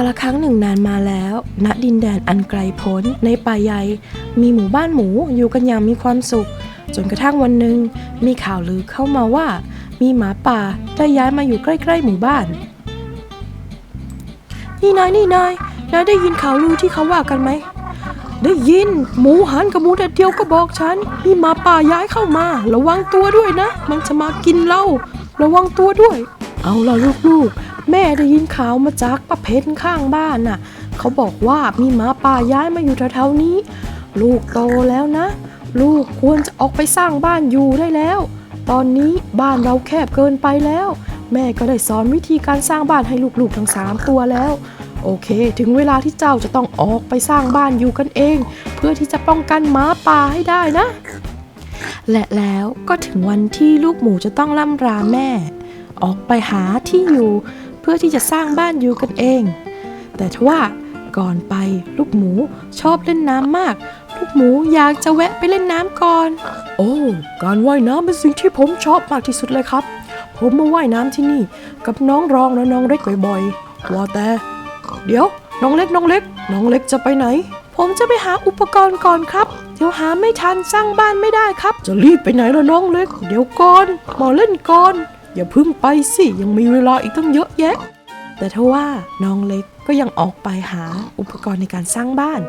าละครั้งหนึ่งนานมาแล้ว ณ ดินแดนอันไกลโพ้น ในป่าใหญ่ มีหมู่บ้านหมูอยู่กันอย่างมีความสุข จนกระทั่งวันหนึ่ง มีข่าวลือเข้ามาว่า มีหมาป่าได้ย้ายมาอยู่ใกล้ ๆ หมู่บ้าน นี่นายนี่นายนายได้ยินข่าวลือที่เขาว่ากันไหม ได้ยิน หมูหันกับหมูแดดเดียวก็บอกฉัน มีหมาป่าย้ายเข้ามา ระวังตัวด้วยนะ มันจะมากินเรา ระวังตัวด้วย เอาล่ะลูกๆ แม่ได้ยินข่าวมาจากป้าเพชรข้างบ้านน่ะ เขาบอกว่ามีหมาป่าย้ายมาอยู่แถวๆนี้ ลูกโตแล้วนะ ลูกควรจะออกไปสร้างบ้านอยู่ได้แล้ว ตอนนี้บ้านเราแคบเกินไปแล้ว แม่ก็ได้สอนวิธีการสร้างบ้านให้ลูกๆทั้งสามตัวแล้ว โอเค ถึงเวลาที่เจ้าจะต้องออกไปสร้างบ้านอยู่กันเอง เพื่อที่จะป้องกันหมาป่าให้ได้นะ และแล้วก็ถึงวันที่ลูกหมูจะต้องล่ำราแม่ ออกไปหาที่อยู่ เพื่อที่จะสร้างบ้านอยู่กันเอง แต่ทว่าก่อนไปลูกหมูชอบเล่นน้ำมาก ลูกหมูอยากจะแวะไปเล่นน้ำก่อน โอ้การว่ายน้ำเป็นสิ่งที่ผมชอบมากที่สุดเลยครับ ผมมาว่ายน้ำที่นี่ กับน้องรองและน้องเล็กบ่อยๆว่าแต่ เดี๋ยว น้องเล็กน้องเล็ก น้องเล็กจะไปไหน ผมจะไปหาอุปกรณ์ก่อนครับ เดี๋ยวหาไม่ทันสร้างบ้านไม่ได้ครับ จะรีบไปไหนล่ะน้องเล็ก เดี๋ยวก่อนมาเล่นก่อน อย่าพึ่งไปสิ ยังมีเวลาอีกตั้งเยอะแยะ แต่ทว่าน้องเล็กก็ยังออกไปหาอุปกรณ์ในการสร้างบ้าน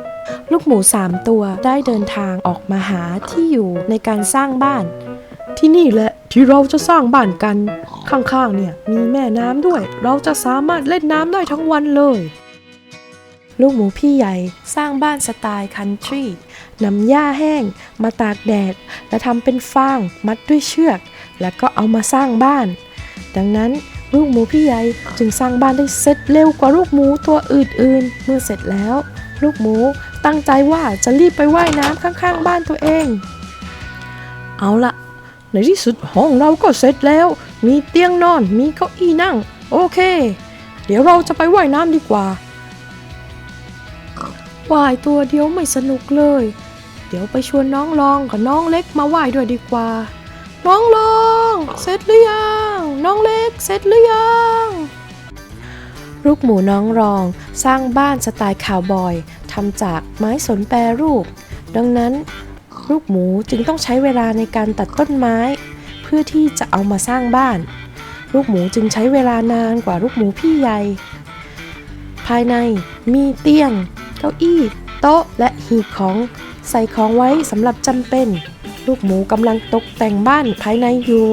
ลูกหมูสามตัวได้เดินทางออกมาหาที่อยู่ในการสร้างบ้าน ที่นี่แหละที่เราจะสร้างบ้านกัน ข้างๆเนี่ยมีแม่น้ำด้วย เราจะสามารถเล่นน้ำได้ทั้งวันเลยลูกหมูพี่ใหญ่สร้างบ้านสไตล์คันทรีนำหญ้าแห้ง มาตากแดด และทำเป็นฟาง มัดด้วยเชือก แล้วก็เอามาสร้างบ้าน ดังนั้นลูกหมูพี่ใหญ่จึงสร้างบ้านได้เสร็จเร็วกว่าลูกหมูตัวอื่นๆ เมื่อเสร็จแล้ว ลูกหมูตั้งใจว่าจะรีบไปว่ายน้ำข้างๆ บ้านตัวเอง เอาละในที่สุดห้องเราก็เสร็จแล้ว มีเตียงนอนมีเก้าอี้นั่ง โอเค เดี๋ยวเราจะไปว่ายน้ำดีกว่าว่ายตัวเดียวไม่สนุกเลย เดี๋ยวไปชวนน้องลองกับน้องเล็กมาว่ายด้วยดีกว่า น้องลองเสร็จหรือยังน้องเล็กเสร็จหรือยังลูกหมูน้องรองสร้างบ้านสไตล์คาวบอยทำจากไม้สนแปรรูป ดังนั้นลูกหมูจึงต้องใช้เวลาในการตัดต้นไม้ เพื่อที่จะเอามาสร้างบ้าน ลูกหมูจึงใช้เวลานานกว่าลูกหมูพี่ใหญ่ภายในมีเตียง เก้าอี้ โต๊ะและหีบของ ใส่ของไว้สำหรับจำเป็น ลูกหมูกำลังตกแต่งบ้านภายในอยู่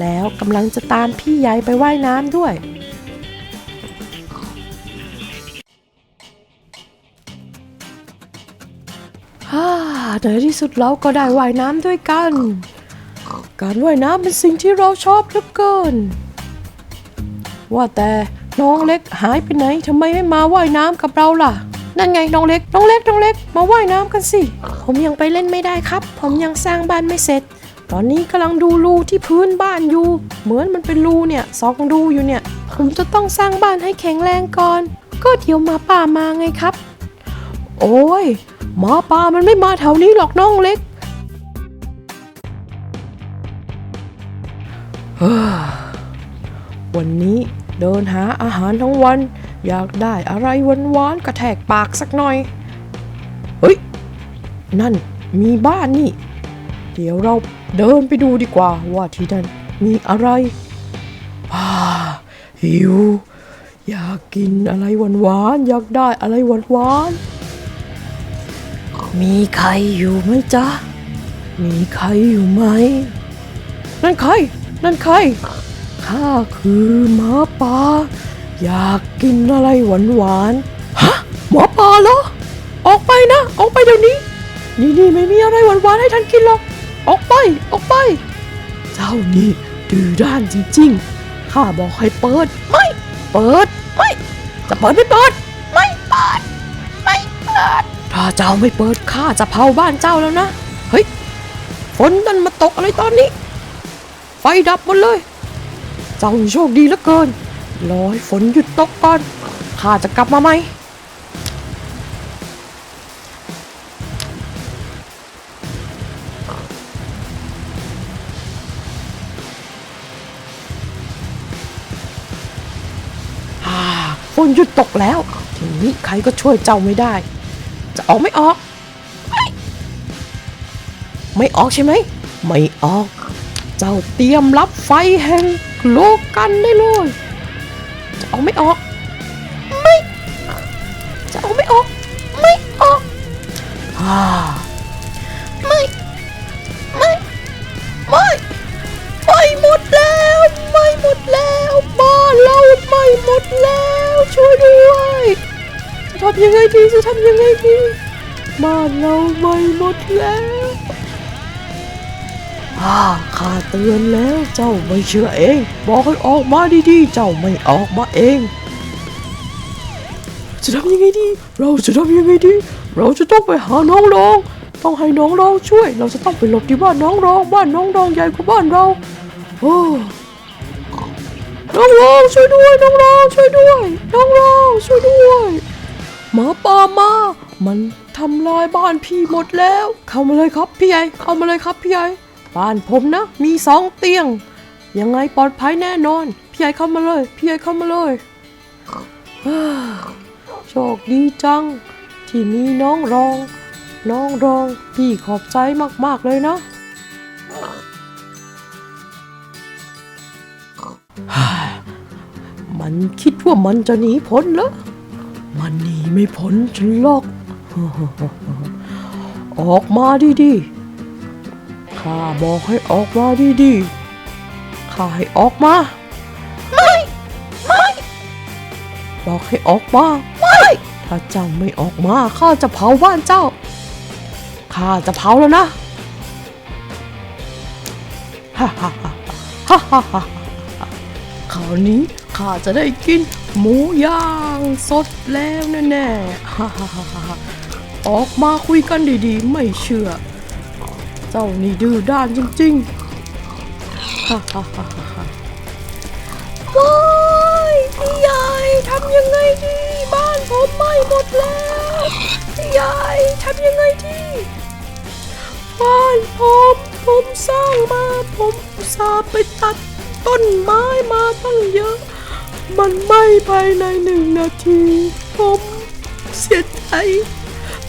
แล้วกำลังจะตามพี่ใหญ่ไปว่ายน้ำด้วย ฮ่าในที่สุดเราก็ได้ว่ายน้ำด้วยกัน การว่ายน้ำเป็นสิ่งที่เราชอบเหลือเกิน ว่าแต่น้องเล็กหายไปไหนทำไมไม่มาว่ายน้ำกับเราล่ะ นั่นไงน้องเล็ก น้องเล็ก น้องเล็ก มาว่ายน้ำกันสิ ผมยังไปเล่นไม่ได้ครับ ผมยังสร้างบ้านไม่เสร็จ ตอนนี้กำลังดูรูที่พื้นบ้านอยู่ เหมือนมันเป็นรูเนี่ยสองรูอยู่เนี่ย ผมจะต้องสร้างบ้านให้แข็งแรงก่อน ก็เดี๋ยวหมาป่ามาไงครับ โอ้ยหมาป่ามันไม่มาแถวนี้หรอกน้องเล็กวันนี้เดินหาอาหารทั้งวัน อยากได้อะไรหวานๆกระแทกปากสักหน่อย เฮ้ย นั่นมีบ้านนี่ เดี๋ยวเราเดินไปดูดีกว่าว่าที่นั่นมีอะไรอ่าหิว อยากกินอะไรหวานๆอยากได้อะไรหวานๆมีใครอยู่ไหมจ๊ะ มีใครอยู่ไหม นั่นใคร นั่นใครข้าคือหมาป่า อยากกินอะไรหวานหวานฮะหมอป่าเหรอ ออกไปนะ ออกไปเดี๋ยวนี้ นี่นี่ไม่มีอะไรหวานหวานให้ท่านกินหรอก ออกไป ออกไป เจ้านี่ดื้อด้านจริงๆ ข้าบอกให้เปิด ไม่ เปิด ไม่ จะเปิดไม่เปิด ไม่เปิด ไม่เปิด ถ้าเจ้าไม่เปิดข้าจะเผาบ้านเจ้าแล้วนะ เฮ้ย ฝนมันมาตกอะไรตอนนี้ ไฟดับหมดเลย เจ้าโชคดีเหลือเกิน รอให้ฝนหยุดตกก่อนข้าจะกลับมาใหมอาฝนหยุดตกแล้ว ทีนี้ใครก็ช่วยเจ้าไม่ได้ จะออกไม่ออก ไม่ไม่ออกใช่ไหม ไม่ออก เจ้าเตรียมรับไฟแห่งโลกกันได้เลย จะออกไม่ออก ไม่ จะออกไม่ออก ไม่ออกฮ่าไม่ ไม่ ไม่ ไม่หมดแล้ว ไม่หมดแล้วบ้านเราไม่หมดแล้ว ช่วยด้วยจะทำยังไงดีจะทำยังไงดีบ้านเราไม่หมดแล้ว อ่าข้าเตือนแล้วเจ้าไม่เชื่อเอง บอกให้ออกมาดีๆ เจ้าไม่ออกมาเอง จะทำยังไงดี เราจะทำยังไงดี เราจะต้องไปหาน้องรอง ต้องให้น้องรองช่วย เราจะต้องไปหลบที่บ้านน้องรอง บ้านน้องรองใหญ่กว่าบ้านเราโอ้น้องรองช่วยด้วย น้องรองช่วยด้วย น้องรองช่วยด้วยหมาป่ามามันทำลายบ้านพี่หมดแล้ว เข้ามาเลยครับพี่ใหญ่เข้ามาเลยครับพี่ใหญ่ บ้านผมนะ มีสองเตียง ยังไงปลอดภัยแน่นอน พี่ใหญ่เข้ามาเลย พี่ใหญ่เข้ามาเลย โชคดีจัง ที่มีน้องรอง น้องรอง พี่ขอบใจมากๆเลยนะมันคิดว่ามันจะหนีพ้นเหรอ มันหนีไม่พ้นฉันหรอก ออกมาดีๆ ข้าบอกให้ออกมาดีๆข้าให้ออกมา ไม่ ไม่ บอกให้ออกมา ไม่ ถ้าเจ้าไม่ออกมาข้าจะเผาบ้านเจ้า ข้าจะเผาแล้วนะ ฮ่าฮ่าฮ่าฮ่าฮ่าฮ่าคราวนี้ข้าจะได้กินหมูย่างสดแล้วแน่ๆ ฮ่าฮ่าฮ่าฮ่าออกมาคุยกันดีๆ ไม่เชื่อเจ้านี่ดื้อด้านจริงๆฮ่าฮ่าฮ่าฮ่าว้ายพี่ใหญ่ทำยังไงดีบ้านผมไหม้หมดแล้วพี่ใหญ่ทำยังไงดีบ้านผมผมสร้างมาผมสาไปตัดต้นไม้มาตั้งเยอะ มันไหม้ภายในหนึ่งนาที ผมเสียใจ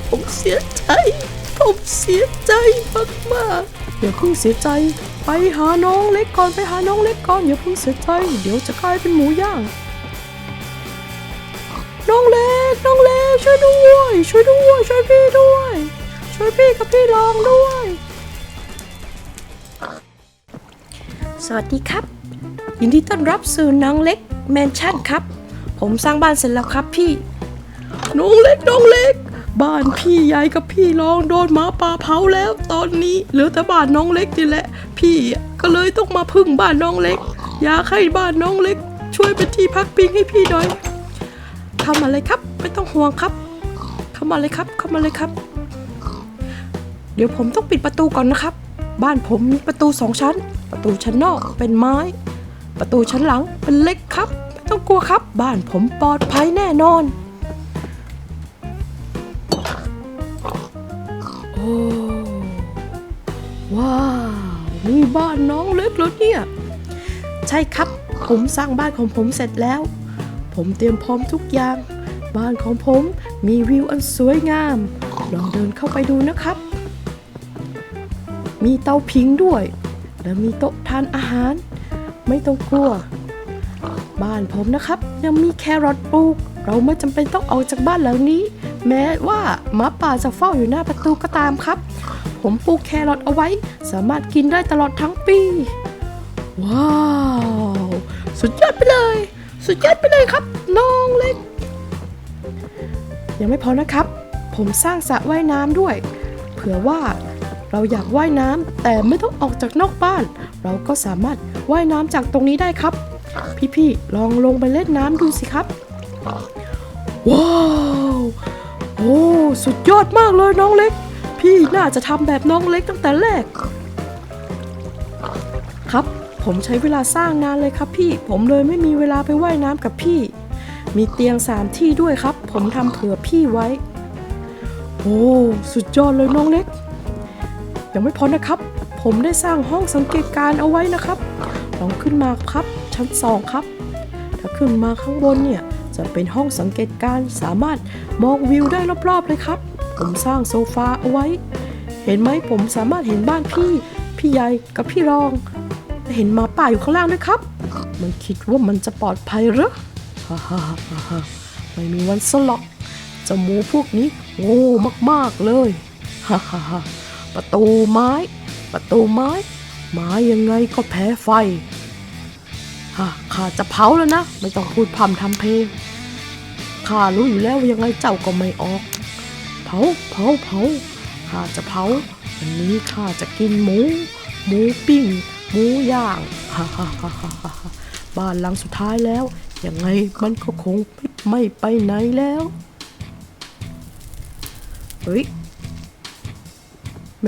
ผมเสียใจ ผมเสียใจมากๆอย่าเพิ่งเสียใจไปหาน้องเล็กก่อนไปหาน้องเล็กก่อนอย่าเพิ่งเสียใจ เดี๋ยวจะกลายเป็นหมูย่าง น้องเล็กน้องเล็กช่วยด้วย ช่วยด้วย ช่วยพี่ด้วย ช่วยพี่กับพี่รองด้วย สวัสดีครับ ยินดีต้อนรับสู่น้องเล็กแมนชั่นครับ ผมสร้างบ้านเสร็จแล้วครับพี่ น้องเล็กน้องเล็ก บ้านพี่ใหญ่กับพี่รองโดนหมาป่าเผาแล้ว ตอนนี้เหลือแต่บ้านน้องเล็กนี่แหละ พี่ก็เลยต้องมาพึ่งบ้านน้องเล็ก อยากให้บ้านน้องเล็ก ช่วยเป็นที่พักพิงให้พี่หน่อยเข้ามาเลยครับ ไม่ต้องห่วงครับ เข้ามาเลยครับเข้ามาเลยครับ เดี๋ยวผมต้องปิดประตูก่อนนะครับ บ้านผมมีประตูสองชั้น ประตูชั้นนอกเป็นไม้ ประตูชั้นหลังเป็นเหล็กครับ ไม่ต้องกลัวครับ บ้านผมปลอดภัยแน่นอน ว้าว นี่บ้านน้องเล็กแล้วเนี่ย ใช่ครับ ผมสร้างบ้านของผมเสร็จแล้ว ผมเตรียมพร้อมทุกอย่าง บ้านของผมมีวิวอันสวยงาม ลองเดินเข้าไปดูนะครับ มีเตาผิงด้วย และมีโต๊ะทานอาหาร ไม่ต้องกลัว บ้านผมนะครับ ยังมีแครอทปลูก เราไม่จำเป็นต้องออกจากบ้านหลังนี้ แม้ว่าหมาป่าจะเฝ้าอยู่หน้าประตูก็ตามครับ ผมปลูกแครอทเอาไว้ สามารถกินได้ตลอดทั้งปี ว้าว สุดยอดไปเลย สุดยอดไปเลยครับ น้องเล็ก ยังไม่พอนะครับ ผมสร้างสระว่ายน้ำด้วย เผื่อว่าเราอยากว่ายน้ำแต่ไม่ต้องออกจากนอกบ้าน เราก็สามารถว่ายน้ำจากตรงนี้ได้ครับ พี่ๆลองลงไปเล่นน้ำดูสิครับ ว้าว โอ้สุดยอดมากเลยน้องเล็ก พี่น่าจะทำแบบน้องเล็กตั้งแต่แรก ครับ ผมใช้เวลาสร้างนานเลยครับพี่ ผมเลยไม่มีเวลาไปว่ายน้ำกับพี่ มีเตียงสามที่ด้วยครับ ผมทำเผื่อพี่ไว้ โอ้สุดยอดเลยน้องเล็ก ยังไม่พอนะครับ ผมได้สร้างห้องสังเกตการณ์เอาไว้นะครับลองขึ้นมาครับ ชั้นสองครับ ถ้าขึ้นมาข้างบนเนี่ย จะเป็นห้องสังเกตการณ์สามารถมองวิวได้รอบๆเลยครับ ผมสร้างโซฟาเอาไว้ เห็นไหมผมสามารถเห็นบ้านพี่ พี่ใหญ่กับพี่รอง เห็นหมาป่าอยู่ข้างล่างด้วยครับ มันคิดว่ามันจะปลอดภัยหรอฮ่าฮ่าฮ่าไม่มีวันสลอกจมูพวกนี้โง่มากๆเลยฮ่าฮ่าฮ่าประตูไม้ ประตูไม้ไม้ยังไงก็แพ้ไฟฮ่าข้าจะเผาแล้วนะ ไม่ต้องพูดพร่ำทำเพลง ข้ารู้อยู่แล้วว่ายังไงเจ้าก็ไม่ออก เผาเผาเผาข้าจะเผาวันนี้ข้าจะกินหมู หมูปิ้ง หมูย่างฮ่าฮ่าฮ่าฮ่าฮ่าฮ่าบ้านหลังสุดท้ายแล้วยังไงมันก็คงไม่ไปไหนแล้วเฮ้ยแหม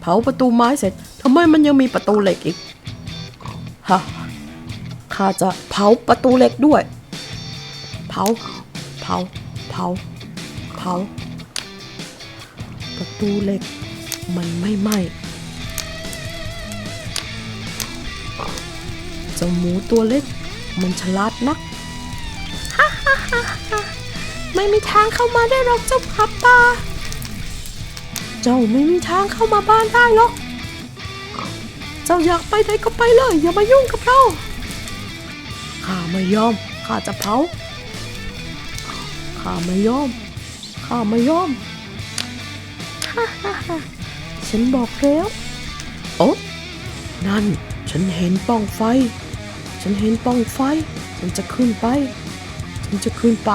เผาประตูไม้เสร็จทำไมมันยังมีประตูเหล็กอีกฮะข้าจะเผาประตูเหล็กด้วย เผา เผา เผา เผา ประตูเหล็ก มันไม่ไหม้เจ้าหมูตัวเล็ก มันฉลาดนักไม่มีทางเข้ามาได้หรอกเจ้าพับตา เจ้าไม่มีทางเข้ามาบ้านได้หรอก เจ้าอยากไปไหนก็ไปเลย อย่ามายุ่งกับเรา ข้าไม่ยอม ข้าจะเผา ข้าไม่ยอม ข้าไม่ยอมฉันบอกแล้วโอ๊ะนั่น ฉันเห็นปล่องไฟ ฉันเห็นปล่องไฟ ฉันจะขึ้นไป ฉันจะขึ้นไป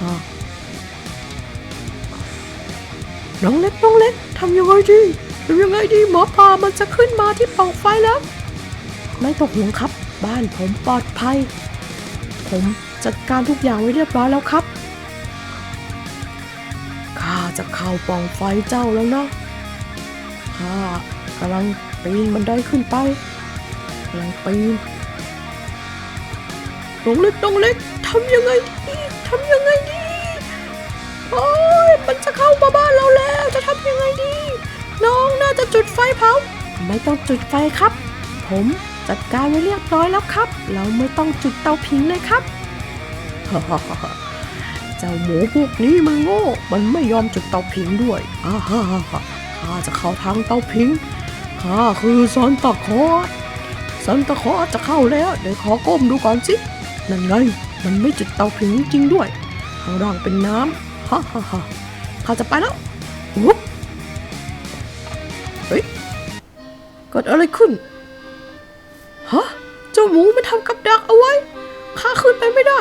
ฮะน้องเล็กน้องเล็กทำยังไงดีทำยังไงดีหมอปลามันจะขึ้นมาที่ป่องไฟแล้ว ไม่ต้องห่วงครับ บ้านผมปลอดภัย ผม จัดการทุกอย่างไว้เรียบร้อยแล้วครับข้าจะเข้าปองไฟเจ้าแล้วนะข้ากำลังปีนบันไดขึ้นไปกำลังปีนน้องเล็กน้องเล็กทำยังไงดีทำยังไงดีโอ้ยมันจะเข้ามาบ้านเราแล้วจะทำยังไงดี น้องน่าจะจุดไฟเผาไม่ต้องจุดไฟครับ ผมจัดการไว้เรียบร้อยแล้วครับ เราไม่ต้องจุดเตาผิงเลยครับ เจ้าหมูพวกนี้มันโง่ มันไม่ยอมจุดเตาผิงด้วยอ้าฮ่าฮ่าข้าจะเข้าทางเตาผิงข้าคือซันตาคอสซันตาคอสจะเข้าแล้ว เดี๋ยวขอก้มดูก่อนสิ นั่นไง มันไม่จุดเตาผิงจริงด้วย ข้างล่างเป็นน้ำฮ่าฮ่าฮ่าข้าจะไปแล้ววุ๊บเฮ้ยเกิดอะไรขึ้น ฮะ เจ้าหมูมันทำกับดักเอาไว้ ข้าขึ้นไปไม่ได้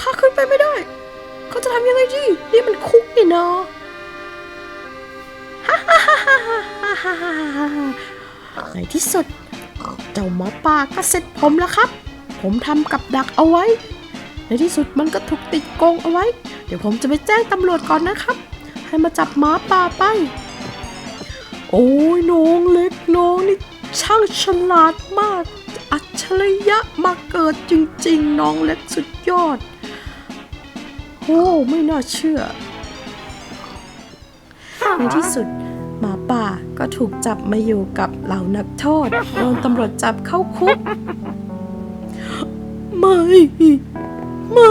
ข้าขึ้นไปไม่ได้ เขาจะทำยังไงดีนี่มันคุกนี่นาะในที่สุด เจ้าหมอป่าก็เสร็จผมแล้วครับ ผมทำกับดักเอาไว้ ในที่สุดมันก็ถูกติดโกงเอาไว้ เดี๋ยวผมจะไปแจ้งตำรวจก่อนนะครับ ให้มาจับหมาป่าไป โอ้ยน้องเล็กน้องนี่ช่างฉลาดมาก อัจฉริยะมาเกิดจริง ๆ น้องเล็กสุดยอด โอ้ไม่น่าเชื่อ ในที่สุด หมาป่าก็ถูกจับมาอยู่กับเหล่านักโทษโดนตำรวจจับเข้าคุก ไม่ ไม่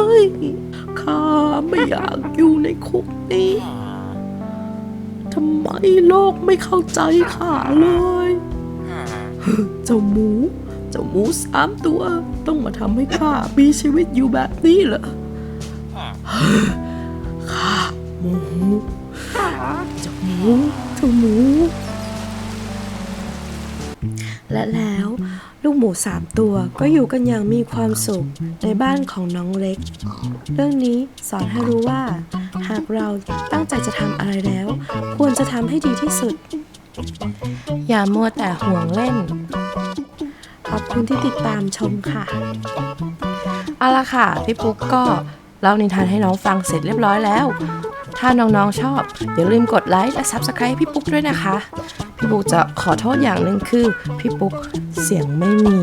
ข้าไม่อยากอยู่ในคุกนี้ทำไมโลกไม่เข้าใจข้าเลยเจ้าหมู เจ้าหมูสามตัว ต้องมาทำให้ข้ามีชีวิตอยู่แบบนี้เหรอ ข้าหมูเจ้าหมูเจ้าหมู และแล้วลูกหมูสามตัวก็อยู่กันอย่างมีความสุขในบ้านของน้องเล็ก เรื่องนี้สอนให้รู้ว่า หากเราตั้งใจจะทำอะไรแล้ว ควรจะทำให้ดีที่สุด อย่ามัวแต่ห่วงเล่น ขอบคุณที่ติดตามชมค่ะ เอาละค่ะ พี่ปุ๊กก็ เล่านิทานให้น้องฟังเสร็จเรียบร้อยแล้ว ถ้าน้องๆชอบ อย่าลืมกดไลค์และ Subscribe พี่ปุ๊กด้วยนะคะ พี่ปุ๊กจะขอโทษอย่างหนึ่งคือ พี่ปุ๊กเสียงไม่มี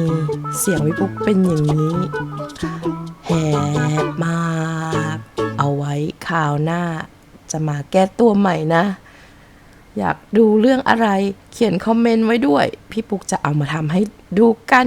เสียงพี่ปุ๊กเป็นอย่างนี้แหบมากเอาไว้คราวหน้า จะมาแก้ตัวใหม่นะ อยากดูเรื่องอะไรเขียนคอมเมนต์ไว้ด้วย พี่ปุ๊กจะเอามาทำให้ดูกัน